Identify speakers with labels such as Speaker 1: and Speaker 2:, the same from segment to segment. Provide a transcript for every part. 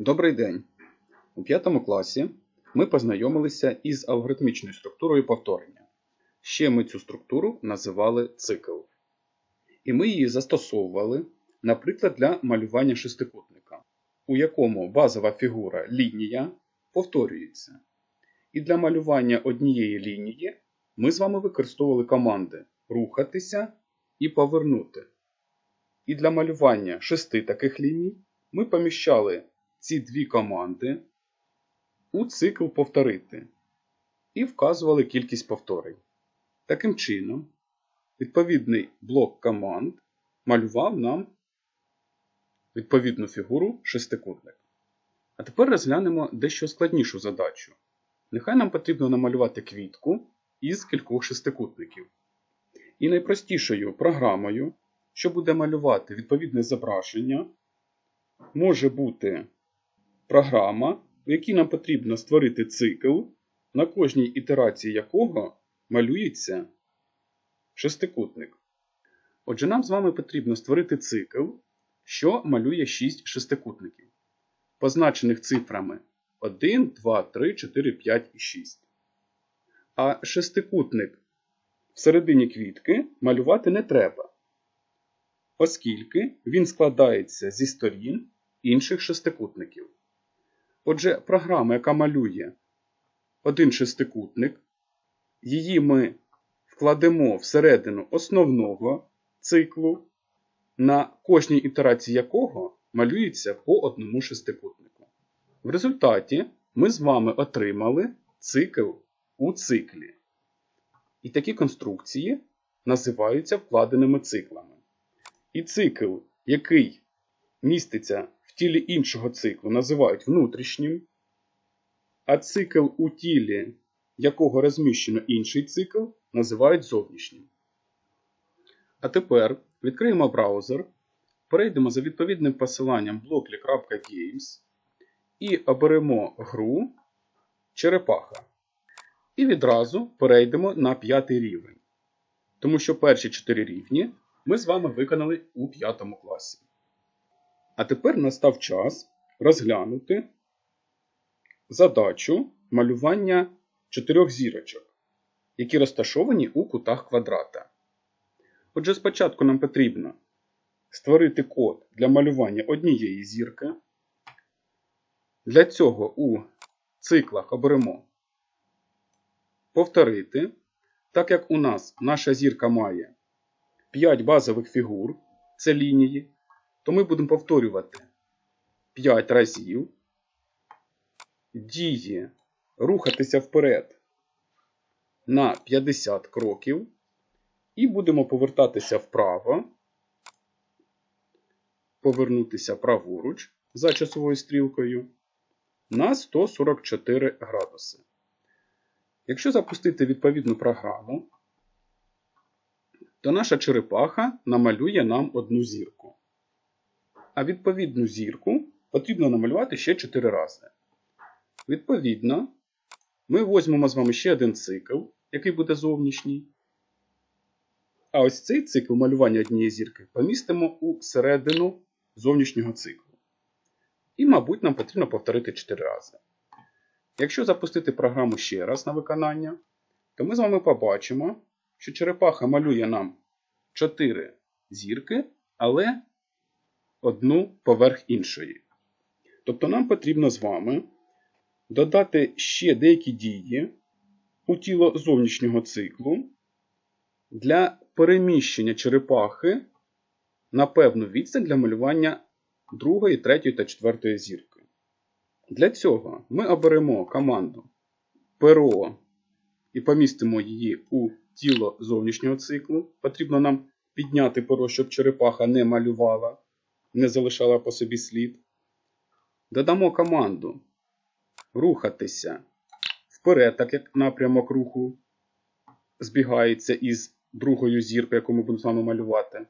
Speaker 1: Добрий день! У п'ятому класі ми познайомилися із алгоритмічною структурою повторення. Ще ми цю структуру називали цикл. І ми її застосовували, наприклад, для малювання шестикутника, у якому базова фігура лінія повторюється. І для малювання однієї лінії ми з вами використовували команди рухатися і повернути. І для малювання шести таких ліній ми поміщали ці дві команди у цикл повторити і вказували кількість повторень. Таким чином, відповідний блок команд малював нам відповідну фігуру шестикутник. А тепер розглянемо дещо складнішу задачу. Нехай нам потрібно намалювати квітку із кількох шестикутників. І найпростішою програмою, що буде малювати відповідне зображення, може бути програма, в якій нам потрібно створити цикл, на кожній ітерації якого малюється шестикутник. Отже, нам з вами потрібно створити цикл, що малює 6 шестикутників, позначених цифрами 1, 2, 3, 4, 5 і 6. А шестикутник всередині квітки малювати не треба, оскільки він складається зі сторін інших шестикутників. Отже, програма, яка малює один шестикутник, її ми вкладемо всередину основного циклу, на кожній ітерації якого малюється по одному шестикутнику. В результаті ми з вами отримали цикл у циклі. І такі конструкції називаються вкладеними циклами. І цикл, який міститься тілі іншого циклу, називають внутрішнім, а цикл у тілі, якого розміщено інший цикл, називають зовнішнім. А тепер відкриємо браузер, перейдемо за відповідним посиланням blockly.games і оберемо гру Черепаха. І відразу перейдемо на п'ятий рівень. Тому що перші чотири рівні ми з вами виконали у п'ятому класі. А тепер настав час розглянути задачу малювання чотирьох зірочок, які розташовані у кутах квадрата. Отже, спочатку нам потрібно створити код для малювання однієї зірки. Для цього у циклах оберемо повторити. Так як у нас наша зірка має 5 базових фігур, це лінії, то ми будемо повторювати 5 разів, дії рухатися вперед на 50 кроків, і будемо повертатися вправо, повернутися праворуч за часовою стрілкою на 144 градуси. Якщо запустити відповідну програму, то наша черепаха намалює нам одну зірку. А відповідну зірку потрібно намалювати ще 4 рази. Відповідно, ми візьмемо з вами ще один цикл, який буде зовнішній. А ось цей цикл малювання однієї зірки помістимо у середину зовнішнього циклу. І, мабуть, нам потрібно повторити 4 рази. Якщо запустити програму ще раз на виконання, то ми з вами побачимо, що черепаха малює нам 4 зірки, але одну поверх іншої. Тобто нам потрібно з вами додати ще деякі дії у тіло зовнішнього циклу для переміщення черепахи на певну відстань для малювання другої, третьої та четвертої зірки. Для цього ми оберемо команду перо і помістимо її у тіло зовнішнього циклу. Потрібно нам підняти перо, щоб черепаха не малювала, не залишала по собі слід. Додамо команду рухатися вперед, так як напрямок руху збігається із другою зіркою, яку ми будемо з вами малювати.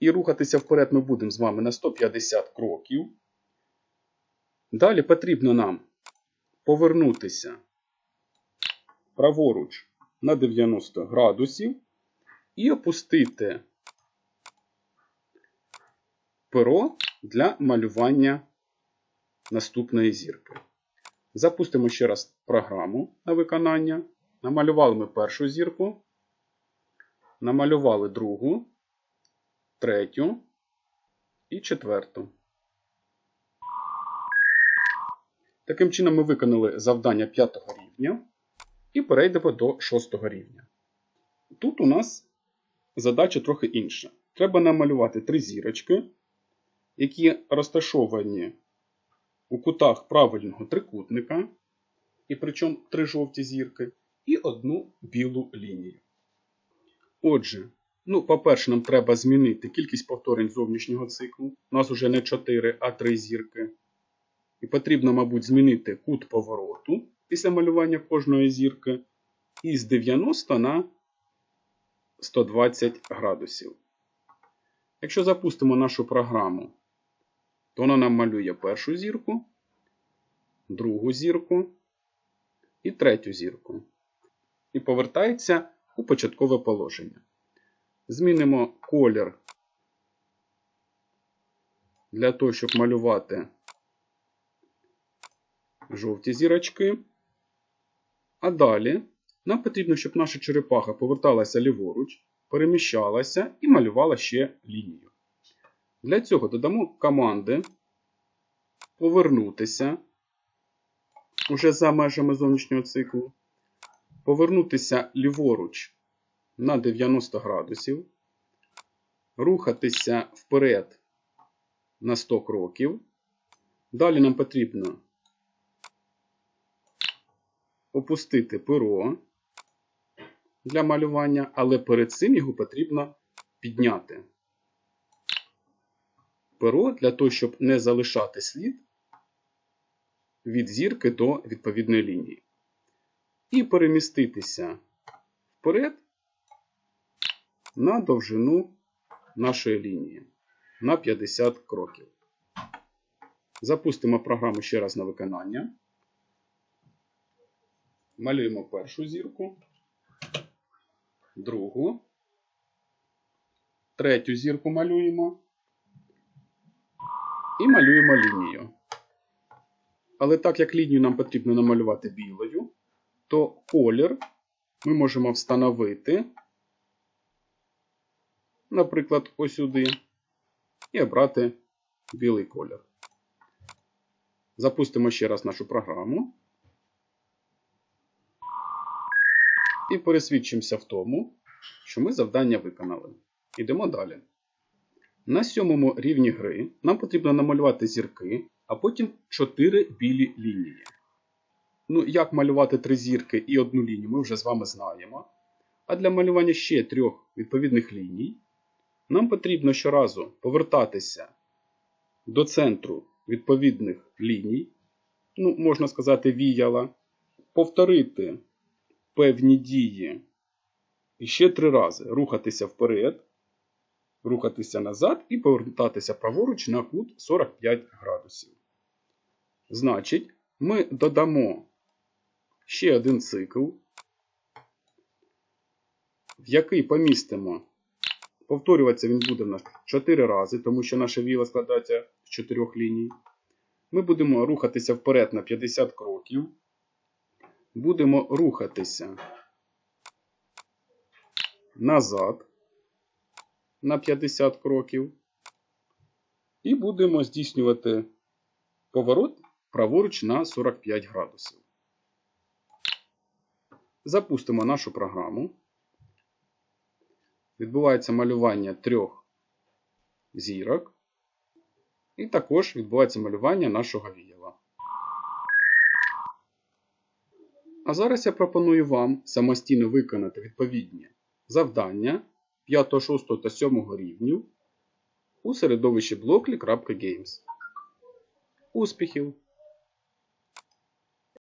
Speaker 1: І рухатися вперед ми будемо з вами на 150 кроків. Далі потрібно нам повернутися праворуч на 90 градусів і опустити перо для малювання наступної зірки. Запустимо ще раз програму на виконання. Намалювали ми першу зірку, намалювали другу, третю і четверту. Таким чином ми виконали завдання 5 рівня і перейдемо до 6 рівня. Тут у нас задача трохи інша. Треба намалювати три зірочки, які розташовані у кутах правильного трикутника, і причому три жовті зірки, і одну білу лінію. Отже, ну, по-перше, нам треба змінити кількість повторень зовнішнього циклу. У нас вже не 4, а 3 зірки. І потрібно, мабуть, змінити кут повороту після малювання кожної зірки із 90 на 120 градусів. Якщо запустимо нашу програму, то вона нам малює першу зірку, другу зірку і третю зірку. І повертається у початкове положення. Змінимо колір для того, щоб малювати жовті зірочки. А далі нам потрібно, щоб наша черепаха поверталася ліворуч, переміщалася і малювала ще лінію. Для цього додамо команди повернутися уже за межами зовнішнього циклу, повернутися ліворуч на 90 градусів, рухатися вперед на 100 кроків. Далі нам потрібно опустити перо для малювання, але перед цим його потрібно підняти. Перо для того, щоб не залишати слід від зірки до відповідної лінії. І переміститися вперед на довжину нашої лінії на 50 кроків. Запустимо програму ще раз на виконання. Малюємо першу зірку, другу, третю зірку малюємо і малюємо лінію. Але так як лінію нам потрібно намалювати білою, то колір ми можемо встановити, наприклад, ось і обрати білий колір. Запустимо ще раз нашу програму. І пересвідчимося в тому, що ми завдання виконали. Йдемо далі. На сьомому рівні гри нам потрібно намалювати зірки, а потім 4 білі лінії. Ну, як малювати три зірки і одну лінію, ми вже з вами знаємо. А для малювання ще трьох відповідних ліній нам потрібно щоразу повертатися до центру відповідних ліній, ну, можна сказати, віяла, повторити певні дії і ще три рази рухатися вперед, рухатися назад і повертатися праворуч на кут 45 градусів. Значить, ми додамо ще один цикл, в який помістимо. Повторюватися він буде в нас 4 рази, тому що наша віла складається з 4 ліній. Ми будемо рухатися вперед на 50 кроків. Будемо рухатися назад на 50 кроків. І будемо здійснювати поворот праворуч на 45 градусів. Запустимо нашу програму. Відбувається малювання трьох зірок. І також відбувається малювання нашого віяла. А зараз я пропоную вам самостійно виконати відповідні завдання 5, 6 та 7 рівнів у середовищі Blockly.Games. Успіхів!